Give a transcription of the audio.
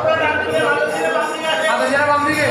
হাতে আচ্ছা, যারা বাম দিকে।